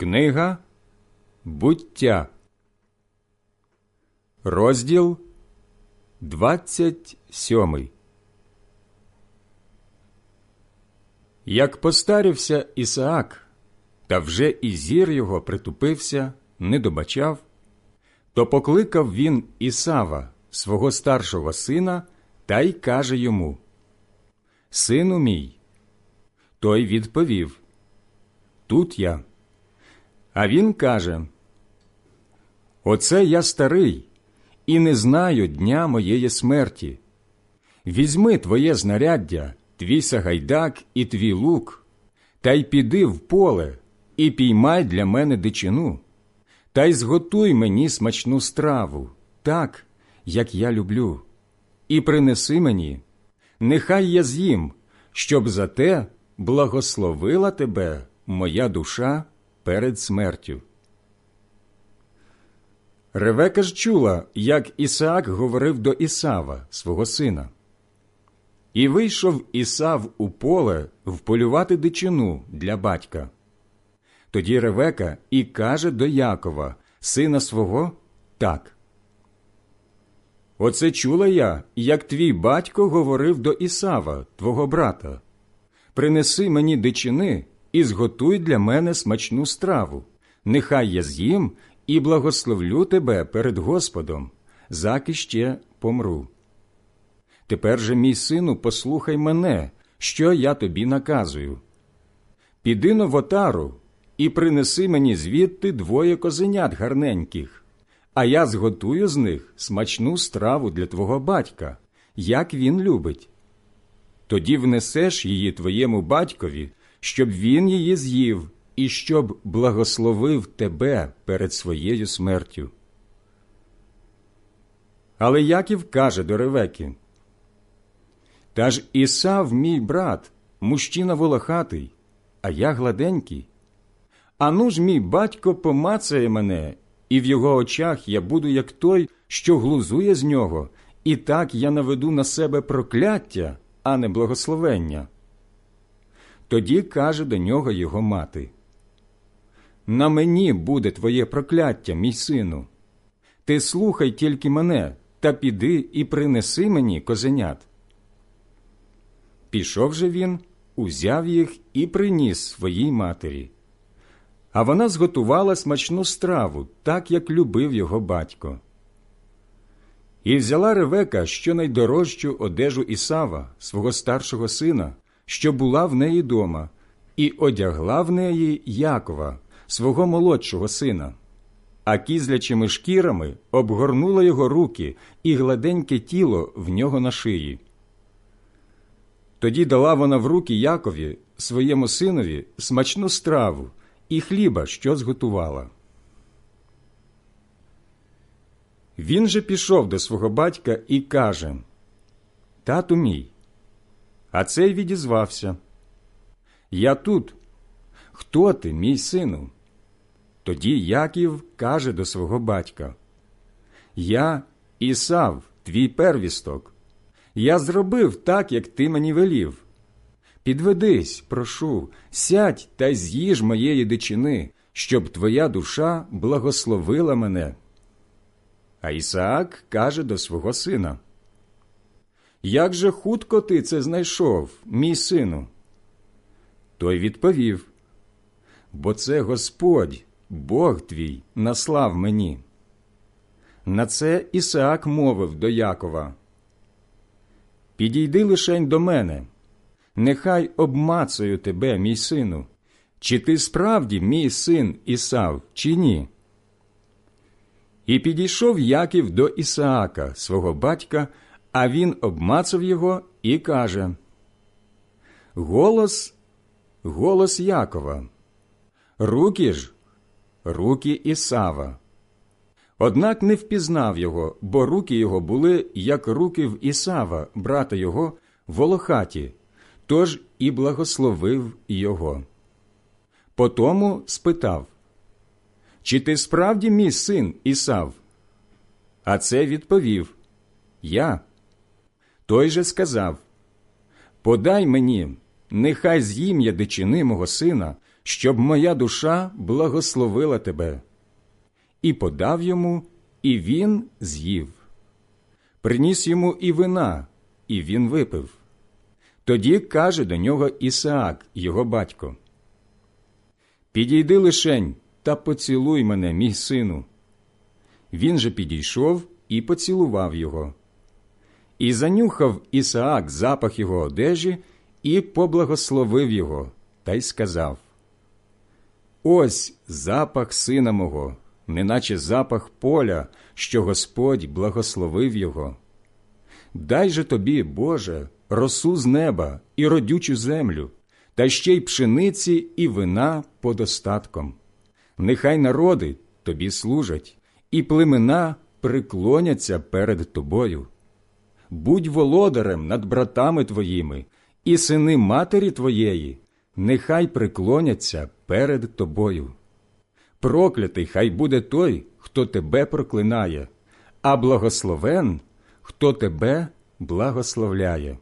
Книга Буття, розділ 27 Як постарівся Ісаак, та вже і зір його притупився, не добачав, то покликав він Ісава, свого старшого сина, та й каже йому: Сину мій. Той відповів: Тут я. А він каже: Оце я старий і не знаю дня моєї смерті. Візьми твоє знаряддя, твій сагайдак і твій лук, та й піди в поле і піймай для мене дичину, та й зготуй мені смачну страву, так, як я люблю, і принеси мені, нехай я з'їм, щоб за те благословила тебе моя душа перед смертю. Ревека ж чула, як Ісаак говорив до Ісава, свого сина. І вийшов Ісав у поле вполювати дичину для батька. Тоді Ревека і каже до Якова, сина свого, так. Оце чула я, як твій батько говорив до Ісава, твого брата. Принеси мені дичини і зготуй для мене смачну страву. Нехай я з'їм і благословлю тебе перед Господом, заки ще помру. Тепер же, мій сину, послухай мене, що я тобі наказую. Піди на вотару і принеси мені звідти двоє козенят гарненьких, а я зготую з них смачну страву для твого батька, як він любить. Тоді внесеш її твоєму батькові, щоб він її з'їв і щоб благословив тебе перед своєю смертю. Але Яків каже до Ревеки, Та ж Ісав, мій брат, мужчина волохатий, а я гладенький. Ану ж мій батько помацає мене, і в його очах я буду як той, що глузує з нього, і так я наведу на себе прокляття, а не благословення. Тоді каже до нього його мати На мені буде твоє прокляття, мій сину. Ти слухай тільки мене та піди і принеси мені козенят. Пішов же він, узяв їх і приніс своїй матері. А вона зготувала смачну страву, так як любив його батько. І взяла Ревека щонайдорожчу одежу Ісава, свого старшого сина, що була в неї дома, і одягла в неї Якова, свого молодшого сина, а кізлячими шкірами обгорнула його руки і гладеньке тіло в нього на шиї. Тоді дала вона в руки Якові, своєму синові, смачну страву і хліба, що зготувала. Він же пішов до свого батька і каже Тату мій. А цей відізвався. Я тут. Хто ти, мій сину? Тоді Яків каже до свого батька Я Ісав, твій первісток. Я зробив так, як ти мені велів. Підведись, прошу, сядь та з'їж моєї дичини, щоб твоя душа благословила мене. А Ісаак каже до свого сина Як же хутко ти це знайшов, мій сину? Той відповів Бо це Господь, Бог твій, наслав мені. На це Ісаак мовив до Якова Підійди лишень до мене, нехай обмацаю тебе, мій сину, чи ти справді мій син Ісав, чи ні? І підійшов Яків до Ісаака, свого батька, а він обмацав його і каже Голос, голос Якова, руки ж, руки Ісава. Однак не впізнав його, бо руки його були, як руки в Ісава, брата його, волохаті, тож і благословив його. Потому спитав чи ти справді мій син Ісав? А це відповів Я. Той же сказав Подай мені, нехай з'їм я дичини мого сина, щоб моя душа благословила тебе. І подав йому, і він з'їв. Приніс йому і вина, і він випив. Тоді каже до нього Ісаак, його батько. Підійди лишень та поцілуй мене, мій сину. Він же підійшов і поцілував його. І занюхав Ісаак запах його одежі і поблагословив його, та й сказав: Ось запах сина мого, неначе запах поля, що Господь благословив його. Дай же тобі, Боже, росу з неба і родючу землю, та ще й пшениці і вина подостатком. Нехай народи тобі служать, і племена приклоняться перед тобою. Будь володарем над братами твоїми, і сини матері твоєї, нехай приклоняться перед тобою. Проклятий хай буде той, хто тебе проклинає, а благословен, хто тебе благословляє.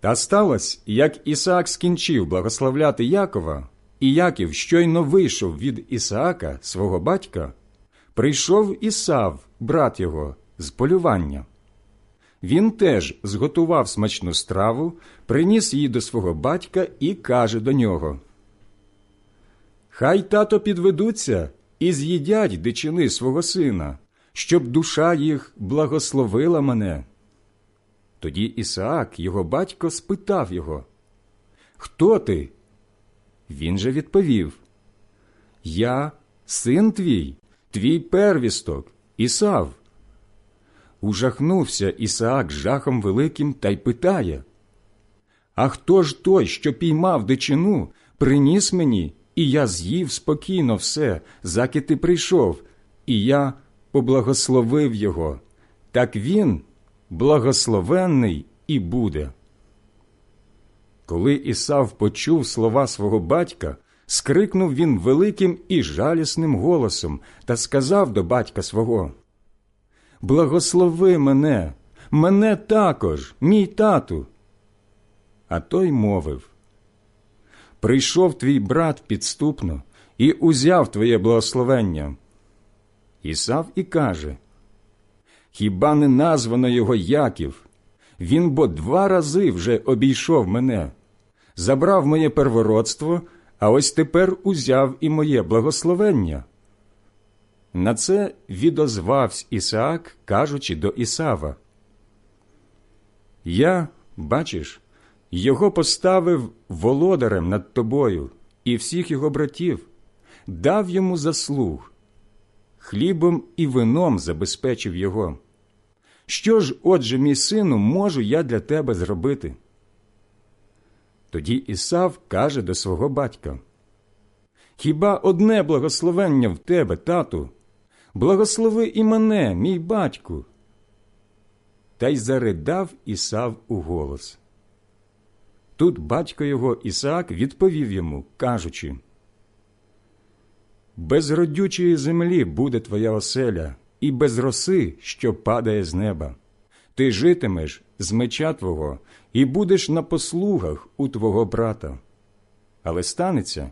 Та сталося, як Ісаак скінчив благословляти Якова, і Яків щойно вийшов від Ісаака, свого батька, прийшов Ісав, брат його, з полювання. Він теж зготував смачну страву, приніс її до свого батька і каже до нього: Хай тато підведуться і з'їдять дичини свого сина, щоб душа їх благословила мене. Тоді Ісаак, його батько, спитав його, Хто ти? Він же відповів: Я, син твій, твій первісток, Ісав. Ужахнувся Ісаак жахом великим та й питає: А хто ж той, що піймав дичину, приніс мені, і я з'їв спокійно все, заки ти прийшов, і я поблагословив його, так він благословенний і буде. Коли Ісав почув слова свого батька, скрикнув він великим і жалісним голосом та сказав до батька свого Благослови мене, мене також, мій тату. А той мовив Прийшов твій брат підступно і узяв твоє благословення. Ісав і каже Хіба не названо його Яків? Він бо два рази вже обійшов мене, забрав моє первородство, а ось тепер узяв і моє благословення. На це відозвався Ісаак, кажучи до Ісава. Я, бачиш, його поставив володарем над тобою і всіх його братів, дав йому заслуг, хлібом і вином забезпечив його. Що ж, отже, мій сину, можу я для тебе зробити? Тоді Ісав каже до свого батька Хіба одне благословення в тебе, тату? Благослови і мене, мій батьку. Та й заридав Ісав у голос. Тут батько його Ісаак відповів йому, кажучи Без родючої землі буде твоя оселя, і без роси, що падає з неба. Ти житимеш з меча твого і будеш на послугах у твого брата. Але станеться,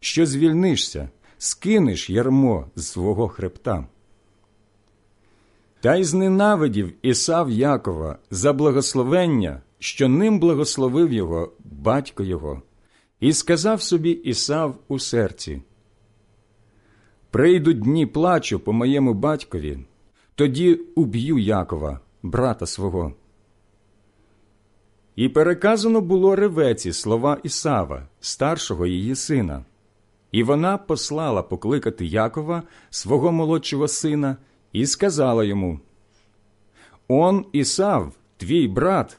що звільнишся, скинеш ярмо з свого хребта. Та й зненавидів Ісав Якова за благословення, що ним благословив його батько його, і сказав собі Ісав у серці Прийдуть дні плачу по моєму батькові, тоді уб'ю Якова, брата свого. І переказано було ревеці слова Ісава, старшого її сина. І вона послала покликати Якова, свого молодшого сина, і сказала йому: Он Ісав, твій брат,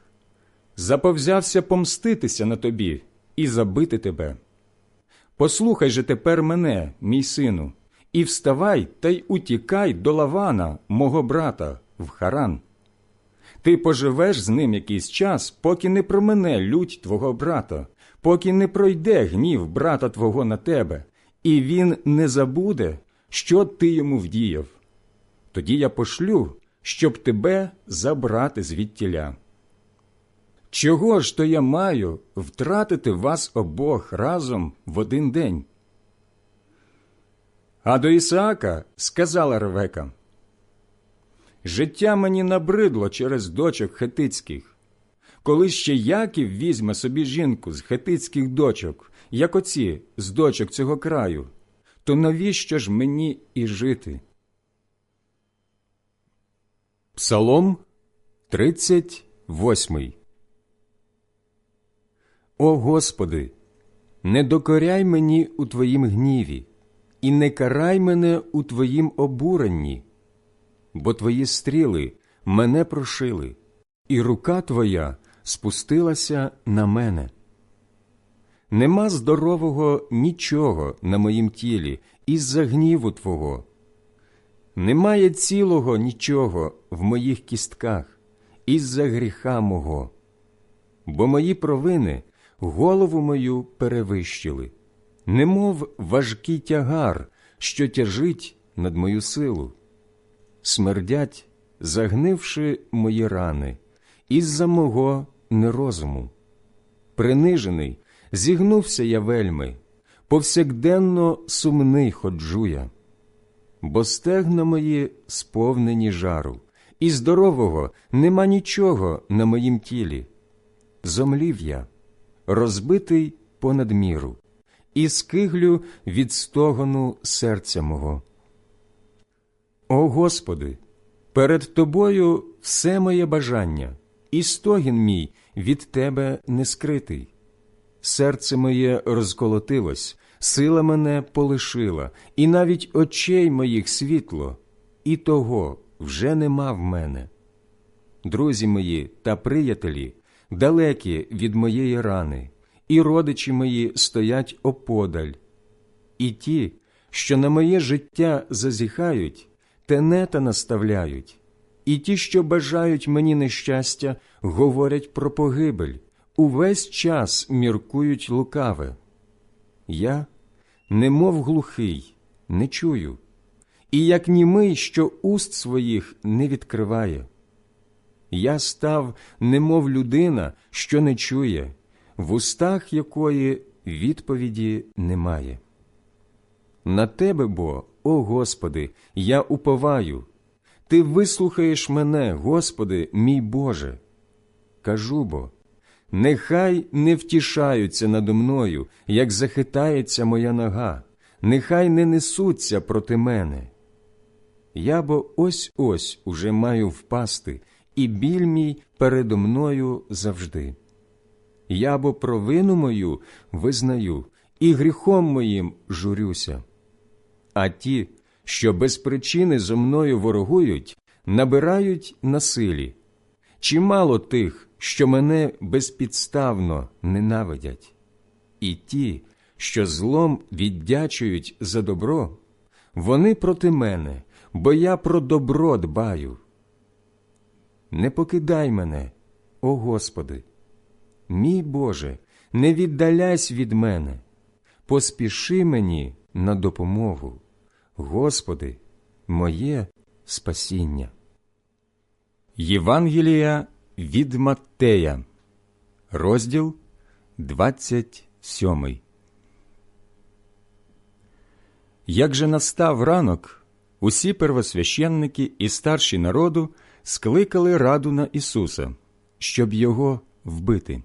заповзявся помститися на тобі і забити тебе. Послухай же тепер мене, мій сину, і вставай та й утікай до Лавана, мого брата, в Харан. Ти поживеш з ним якийсь час, поки не промене лють твого брата, поки не пройде гнів брата твого на тебе, і він не забуде, що ти йому вдіяв. Тоді я пошлю, щоб тебе забрати звідтіля. Чого ж то я маю втратити вас обох разом в один день? А до Ісаака сказала Ревека, Життя мені набридло через дочок хетицьких. Коли ще Яків візьме собі жінку з хетицьких дочок, як оці з дочок цього краю, то навіщо ж мені і жити? Псалом 38 О Господи, не докоряй мені у Твоїм гніві, і не карай мене у Твоїм обуренні, бо Твої стріли мене прошили, і рука Твоя спустилася на мене. Нема здорового нічого на моїм тілі із-за гніву Твого. Немає цілого нічого в моїх кістках із-за гріха мого, бо мої провини голову мою перевищили, немов важкий тягар, що тяжить над мою силу. Смердять, загнивши мої рани, із-за мого нерозуму. Принижений, зігнувся я вельми, повсякденно сумний ходжу я бо стегна мої сповнені жару, і здорового нема нічого на моїм тілі. Зомлів я, розбитий понад міру, і скиглю від стогону серця мого. О Господи, перед Тобою все моє бажання, і стогін мій від Тебе не скритий. Серце моє розколотилось, сила мене полишила, і навіть очей моїх світло, і того вже нема в мене. Друзі мої та приятелі далекі від моєї рани, і родичі мої стоять оподаль. І ті, що на моє життя зазіхають, тенета наставляють, і ті, що бажають мені нещастя, говорять про погибель, увесь час міркують лукаве. Я, немов глухий, не чую, і як німий, що уст своїх не відкриває. Я став, немов людина, що не чує, в устах якої відповіді немає. На тебе бо, о Господи, я уповаю, Ти вислухаєш мене, Господи, мій Боже. Кажу бо, Нехай не втішаються надо мною, як захитається моя нога, нехай не несуться проти мене. Я бо ось ось уже маю впасти, і біль мій передо мною завжди. Я бо провину мою визнаю, і гріхом моїм журюся. А ті, що без причини зо мною ворогують, набирають насилі. Чимало тих, що мене безпідставно ненавидять, і ті, що злом віддячують за добро, вони проти мене, бо я про добро дбаю. Не покидай мене, о Господи, мій Боже, не віддаляйся від мене, поспіши мені на допомогу, Господи, моє спасіння. Євангелія від Маттея, розділ 27. Як же настав ранок, усі первосвященники і старші народу скликали раду на Ісуса, щоб його вбити.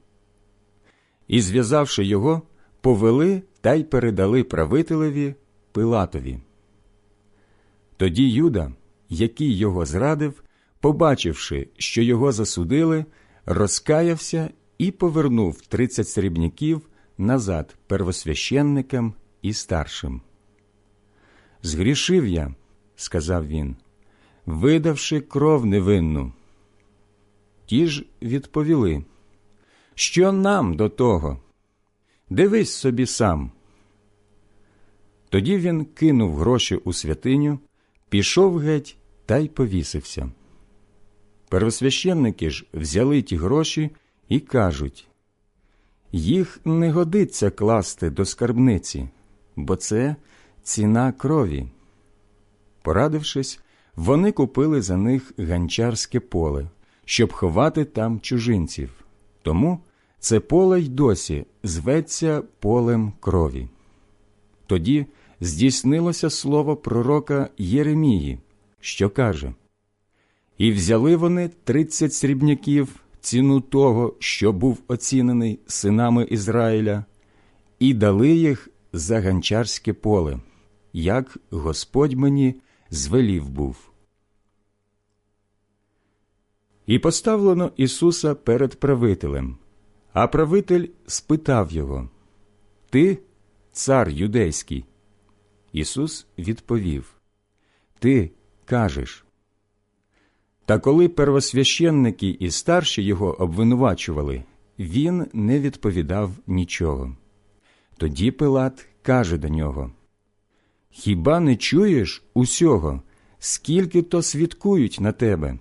І, зв'язавши його, повели та й передали правителеві Пилатові. Тоді Юда, який його зрадив, побачивши, що його засудили, розкаявся і повернув тридцять срібняків назад первосвященникам і старшим. Згрішив я, сказав він, видавши кров невинну. Ті ж відповіли, що нам до того? Дивись собі сам. Тоді він кинув гроші у святиню, пішов геть та й повісився. Первосвященники ж взяли ті гроші і кажуть їх не годиться класти до скарбниці, бо це ціна крові. Порадившись, вони купили за них ганчарське поле, щоб ховати там чужинців, Тому це поле й досі зветься полем крові. Тоді здійснилося слово пророка Єремії, що каже І взяли вони тридцять срібняків ціну того, що був оцінений синами Ізраїля, і дали їх за ганчарське поле, як Господь мені звелів був. І поставлено Ісуса перед правителем, а правитель спитав його Ти, цар юдейський? Ісус відповів Ти кажеш. Та коли первосвященники і старші його обвинувачували, він не відповідав нічого. Тоді Пилат каже до нього Хіба не чуєш усього, скільки то свідкують на тебе?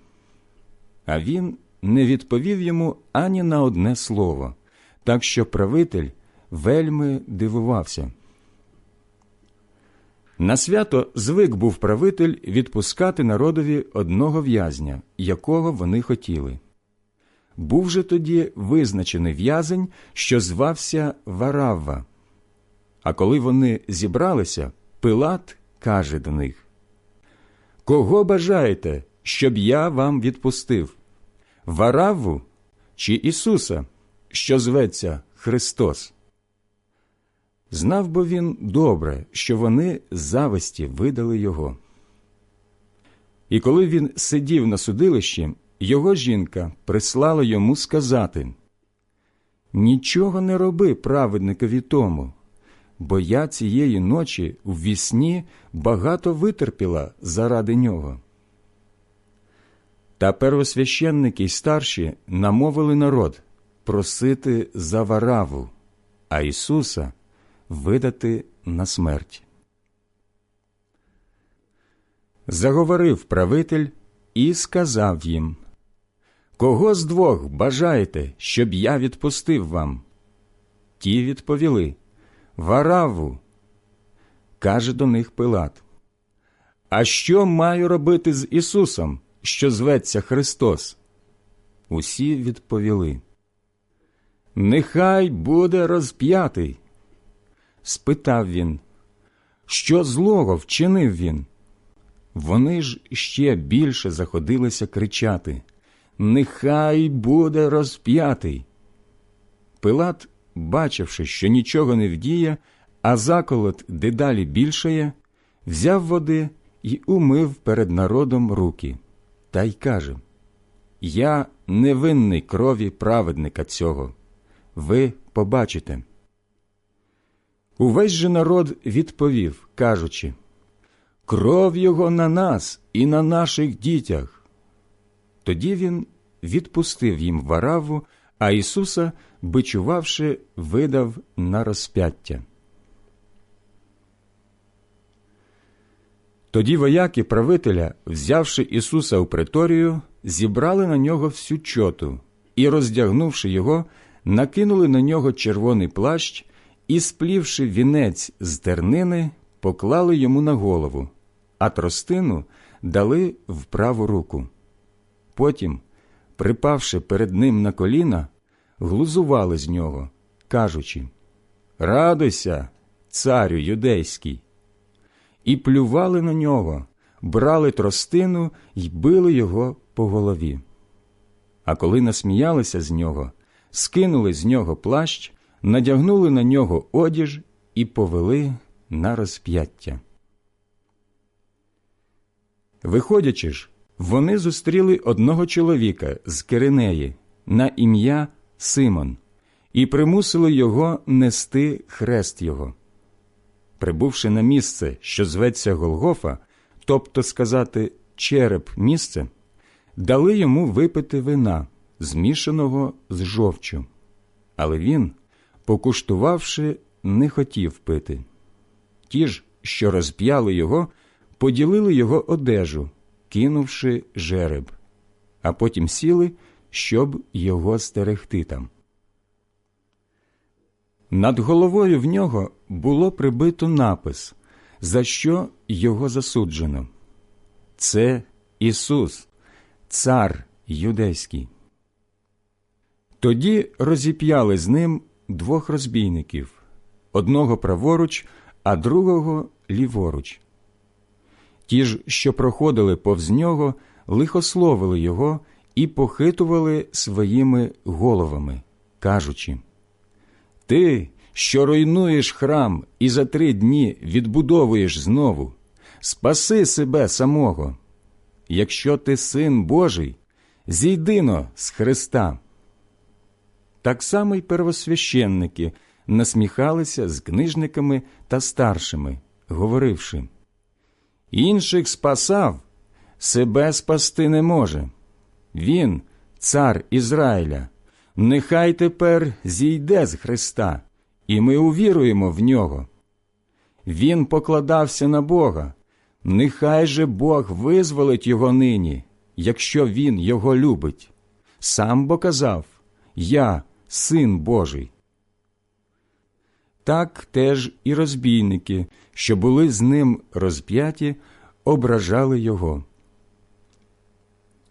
А він не відповів йому ані на одне слово, так що правитель вельми дивувався. На свято звик був правитель відпускати народові одного в'язня, якого вони хотіли. Був же тоді визначений в'язень, що звався Варавва. А коли вони зібралися, Пилат каже до них Кого бажаєте, щоб я вам відпустив? Варавву чи Ісуса, що зветься Христос? Знав би він добре, що вони зависті видали його. І коли він сидів на судилищі, його жінка прислала йому сказати Нічого не роби праведникові тому, бо я цієї ночі в вісні багато витерпіла заради нього. Та первосвященники й старші намовили народ просити за вараву, а Ісуса видати на смерть. Заговорив правитель і сказав їм Кого з двох бажаєте, щоб я відпустив вам? Ті відповіли Вараву. Каже до них Пилат. А що маю робити з Ісусом, що зветься Христос? Усі відповіли. Нехай буде розп'ятий. Спитав він, що злого вчинив він? Вони ж ще більше заходилися кричати Нехай буде розп'ятий. Пилат, бачивши, що нічого не вдіє, а заколот дедалі більшає, взяв води і умив перед народом руки, та й каже Я невинний крові праведника цього. Ви побачите. Увесь же народ відповів, кажучи Кров його на нас і на наших дітях. Тоді він відпустив їм вараву, а Ісуса, бичувавши, видав на розп'яття. Тоді вояки правителя, взявши Ісуса у приторію, зібрали на нього всю чоту і, роздягнувши його, накинули на нього червоний плащ і, сплівши вінець з тернини, поклали йому на голову, а тростину дали в праву руку. Потім, припавши перед ним на коліна, глузували з нього, кажучи Радуйся, царю юдейський! І плювали на нього, брали тростину й били його по голові. А коли насміялися з нього, скинули з нього плащ, надягнули на нього одіж і повели на розп'яття. Виходячи ж, вони зустріли одного чоловіка з Киринеї на ім'я Симон і примусили його нести хрест його. Прибувши на місце, що зветься Голгофа, тобто сказати череп місце, дали йому випити вина, змішаного з жовчю. Але він, покуштувавши, не хотів пити. Ті ж, що розп'яли його, поділили його одежу, кинувши жереб, а потім сіли, щоб його стерегти там. Над головою в нього було прибито напис, за що його засуджено. Це Ісус, Цар Юдейський. Тоді розіп'яли з ним двох розбійників одного праворуч, а другого ліворуч. Ті ж, що проходили повз нього, лихословили його і похитували своїми головами, кажучи Ти, що руйнуєш храм і за три дні відбудовуєш знову, спаси себе самого. Якщо ти син Божий, зійдино з Христа. Так само й первосвященники насміхалися з книжниками та старшими, говоривши Інших спасав, себе спасти не може. Він, цар Ізраїля, нехай тепер зійде з Христа, і ми увіруємо в нього. Він покладався на Бога, нехай же Бог визволить його нині, якщо він його любить. Сам бо казав Я син Божий. Так теж і розбійники, що були з ним розп'яті, ображали його.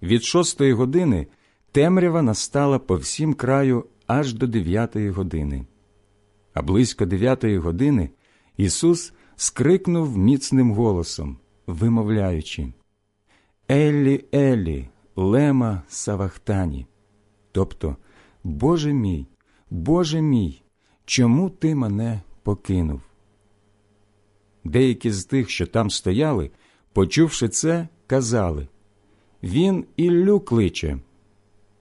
Від шостої години темрява настала по всім краю аж до дев'ятої години. А близько дев'ятої години Ісус скрикнув міцним голосом, вимовляючи Еллі, Еллі, лема Савахтані. Тобто, Боже мій, Боже мій, чому ти мене покинув? Деякі з тих, що там стояли, почувши це, казали Він Іллю кличе.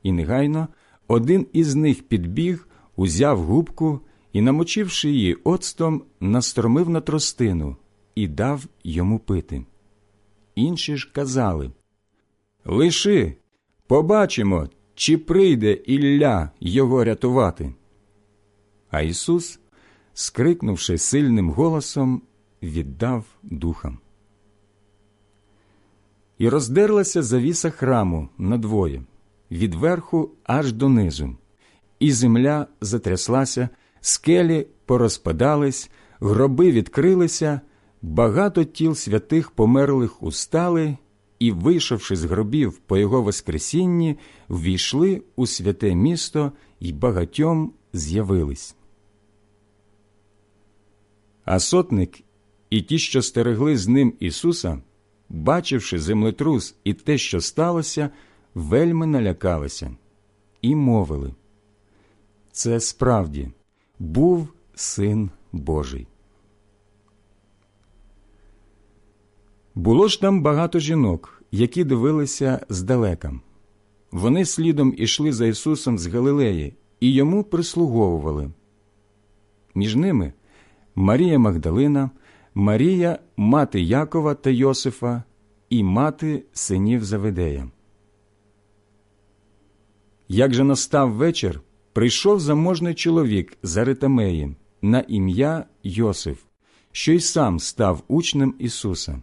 І негайно один із них підбіг, узяв губку і, намочивши її оцтом, настромив на тростину і дав йому пити. Інші ж казали Лиши, побачимо, чи прийде Ілля його рятувати. А Ісус, скрикнувши сильним голосом, віддав духам. І роздерлася завіса храму надвоє, від верху аж донизу, і земля затряслася, скелі порозпадались, гроби відкрилися, багато тіл святих померлих устали і, вийшовши з гробів по його Воскресінні, ввійшли у святе місто і багатьом з'явились. А сотник і ті, що стерегли з ним Ісуса, бачивши землетрус і те, що сталося, вельми налякалися і мовили це справді був син Божий. Було ж там багато жінок, які дивилися здалека. Вони слідом ішли за Ісусом з Галилеї і йому прислуговували. Між ними Марія Магдалина, Марія, мати Якова та Йосифа і мати синів Заведея. Як же настав вечір, прийшов заможний чоловік з Аритамеї на ім'я Йосиф, що й сам став учнем Ісуса.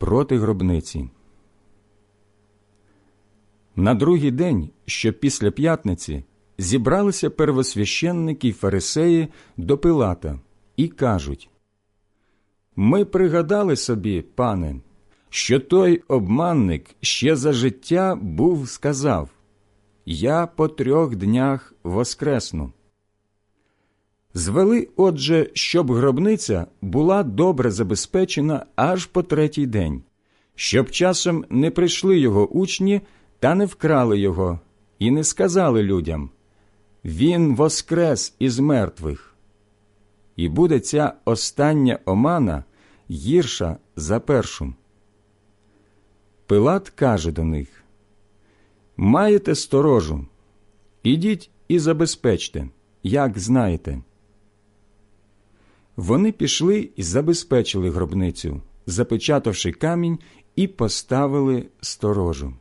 проти гробниці. На другий день, що після п'ятниці, зібралися первосвященники й фарисеї до Пилата і кажуть Ми пригадали собі, пане, що той обманник ще за життя був сказав Я по трьох днях воскресну. Звели, отже, щоб гробниця була добре забезпечена аж по третій день, щоб часом не прийшли його учні та не вкрали його, і не сказали людям Він воскрес із мертвих. І буде ця остання омана гірша за першу. Пилат каже до них Маєте сторожу, ідіть і забезпечте, як знаєте. Вони пішли і забезпечили гробницю, запечатавши камінь і поставили сторожу.